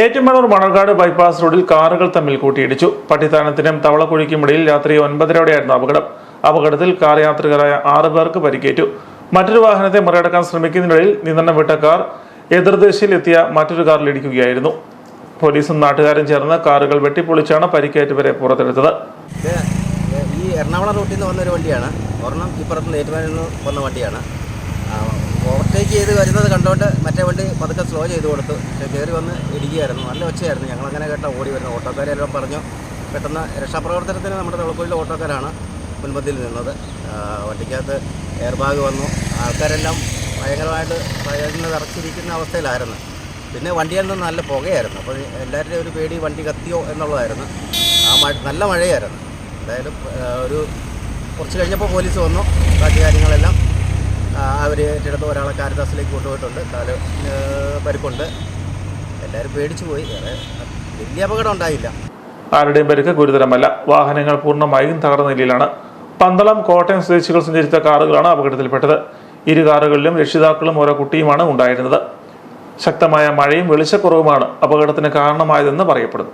Ettumanoor Manarcad bypass റോഡിൽ കാറുകൾ തമ്മിൽ കൂട്ടിയിടിച്ചു. പട്ടിത്താനത്തിനും തവളക്കുഴിക്കുമിടയിൽ രാത്രി ഒൻപതരയോടെയായിരുന്നു അപകടം. അപകടത്തിൽ കാർ യാത്രികരായ ആറ് പേർക്ക് പരിക്കേറ്റു. മറ്റൊരു വാഹനത്തെ മറികടക്കാൻ ശ്രമിക്കുന്നതിനിടയിൽ നിയന്ത്രണം വിട്ട കാർ എതിർദേശയിലെത്തിയ മറ്റൊരു കാറിൽ ഇടിക്കുകയായിരുന്നു. പോലീസും നാട്ടുകാരും ചേർന്ന് കാറുകൾ വെട്ടിപ്പൊളിച്ചാണ് പരിക്കേറ്റവരെ പുറത്തെടുത്തത്. ഈ എറണാകുളം റൂട്ടിൽ നിന്ന് വന്നൊരു വണ്ടിയാണ്. ഒരെണ്ണം ഇപ്പുറത്ത് നിന്ന് ഏറ്റുമാനിൽ നിന്ന് വന്ന വണ്ടിയാണ്. ഓവർടേക്ക് ചെയ്ത് വരുന്നത് കണ്ടുകൊണ്ട് മറ്റേ വണ്ടി പതുക്കെ സ്ലോ ചെയ്ത് കൊടുത്തു. പക്ഷേ കയറി വന്ന് ഇടിക്കുകയായിരുന്നു. നല്ല ഒച്ചയായിരുന്നു. ഞങ്ങളങ്ങനെ കേട്ട ഓടി വരുന്നത്. ഓട്ടോക്കാരെല്ലാം പറഞ്ഞു പെട്ടെന്ന് രക്ഷാപ്രവർത്തനത്തിന് നമ്മുടെ തുളക്കുഴിയിലെ ഓട്ടോക്കാരാണ് മുൻപന്തിയിൽ നിന്നത്. വണ്ടിക്കകത്ത് എയർ ബാഗ് വന്നു. ആൾക്കാരെല്ലാം ഭയങ്കരമായിട്ട് ഭയന്ന് തറച്ചിരിക്കുന്ന അവസ്ഥയിലായിരുന്നു. പിന്നെ വണ്ടിയിൽ നിന്ന് നല്ല പുകയായിരുന്നു. അപ്പോൾ എല്ലാവരുടെയും ഒരു പേടി വണ്ടി കത്തിയോ എന്നുള്ളതായിരുന്നു. ആ മഴ നല്ല മഴയായിരുന്നു. എന്തായാലും ഒരു കുറച്ച് കഴിഞ്ഞപ്പോൾ പോലീസ് വന്നു. ബാക്കി കാര്യങ്ങളെല്ലാം അവർ എന്റെ അടുത്ത് ഒരാളെ കാരിദാസിലേക്ക് കൊണ്ടുപോയിട്ടുണ്ട്. കാൽ പരിക്കുണ്ട്. എല്ലാവരും പേടിച്ചു പോയി. വേറെ വലിയ അപകടം ഉണ്ടായില്ല. ആരുടെയും പരിക്ക് ഗുരുതരമല്ല. വാഹനങ്ങൾ പൂർണമായും തകർന്ന നിലയിലാണ്. പന്തളം കോട്ടയം സ്വദേശികൾ സഞ്ചരിച്ച കാറുകളാണ് അപകടത്തിൽപ്പെട്ടത്. ഇരു കാറുകളിലും രക്ഷിതാക്കളും ഓരോ കുട്ടിയുമാണ് ഉണ്ടായിരുന്നത്. ശക്തമായ മഴയും വെളിച്ചക്കുറവുമാണ് അപകടത്തിന് കാരണമായതെന്ന് പറയപ്പെടുന്നു.